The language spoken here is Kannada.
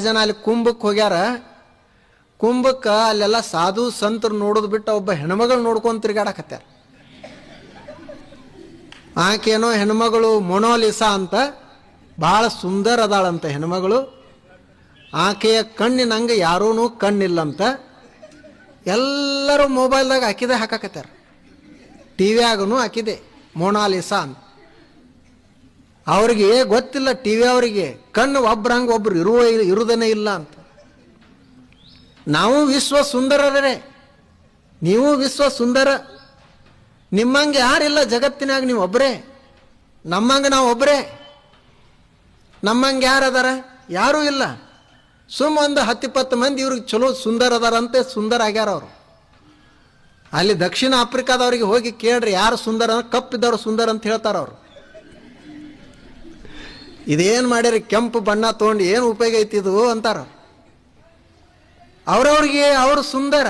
ಜನ ಅಲ್ಲಿ ಕುಂಭಕ್ಕೆ ಹೋಗ್ಯಾರ. ಕುಂಭಕ್ಕೆ ಅಲ್ಲೆಲ್ಲ ಸಾಧು ಸಂತರು ನೋಡೋದು ಬಿಟ್ಟು ಒಬ್ಬ ಹೆಣ್ಮಗಳು ನೋಡ್ಕೊಂಡು ತಿರ್ಗಾಡಕತ್ಯಾರ. ಆಕೆನೋ ಹೆಣ್ಮಗಳು ಮೊನೋಲಿಸಾ ಅಂತ ಬಹಳ ಸುಂದರ ಅದಾಳಂತ ಹೆಣ್ಮಗಳು. ಆಕೆಯ ಕಣ್ಣಿನಂಗೆ ಯಾರೂ ಕಣ್ಣಿಲ್ಲಂತ ಎಲ್ಲರೂ ಮೊಬೈಲ್ದಾಗ ಹಾಕಿದೆ ಹಾಕಾಕತ್ಯಾರ. ಟಿ ವಿಯಾಗನು ಹಾಕಿದೆ ಮೊನಾಲಿಸಾ ಅಂತ. ಅವ್ರಿಗೆ ಗೊತ್ತಿಲ್ಲ ಟಿ ವಿ ಅವರಿಗೆ, ಕಣ್ಣು ಒಬ್ರಂಗೆ ಒಬ್ರು ಇರುವ ಇರುವುದನ್ನೇ ಇಲ್ಲ ಅಂತ. ನಾವು ವಿಶ್ವ ಸುಂದರರೇ. ನೀವು ವಿಶ್ವ ಸುಂದರ. ನಿಮ್ಮಂಗೆ ಯಾರಿಲ್ಲ ಜಗತ್ತಿನಾಗ ನೀವು ಒಬ್ಬರೇ ನಮ್ಮಂಗೆ ನಾವು ಒಬ್ಬರೇ ನಮ್ಮಂಗೆ ಯಾರು ಅದಾರ ಯಾರೂ ಇಲ್ಲ. ಸುಮ್ಮ ಒಂದು ಹತ್ತಿಪ್ಪತ್ತು ಮಂದಿ ಇವ್ರಿಗೆ ಚಲೋ ಸುಂದರ ಅದಾರಂತೆ ಸುಂದರ ಆಗ್ಯಾರ ಅವರು. ಅಲ್ಲಿ ದಕ್ಷಿಣ ಆಫ್ರಿಕಾದವ್ರಿಗೆ ಹೋಗಿ ಕೇಳ್ರಿ ಯಾರು ಸುಂದರ ಅಂದ್ರೆ ಕಪ್ಪಿದ್ದವ್ರು ಸುಂದರ ಅಂತ ಹೇಳ್ತಾರ ಅವರು. ಇದೇನು ಮಾಡ್ಯಾರ? ಕೆಂಪು ಬಣ್ಣ ತೊಗೊಂಡು ಏನು ಉಪಯೋಗ ಐತಿದು ಅಂತಾರ. ಅವ್ರವ್ರಿಗೆ ಅವರು ಸುಂದರ.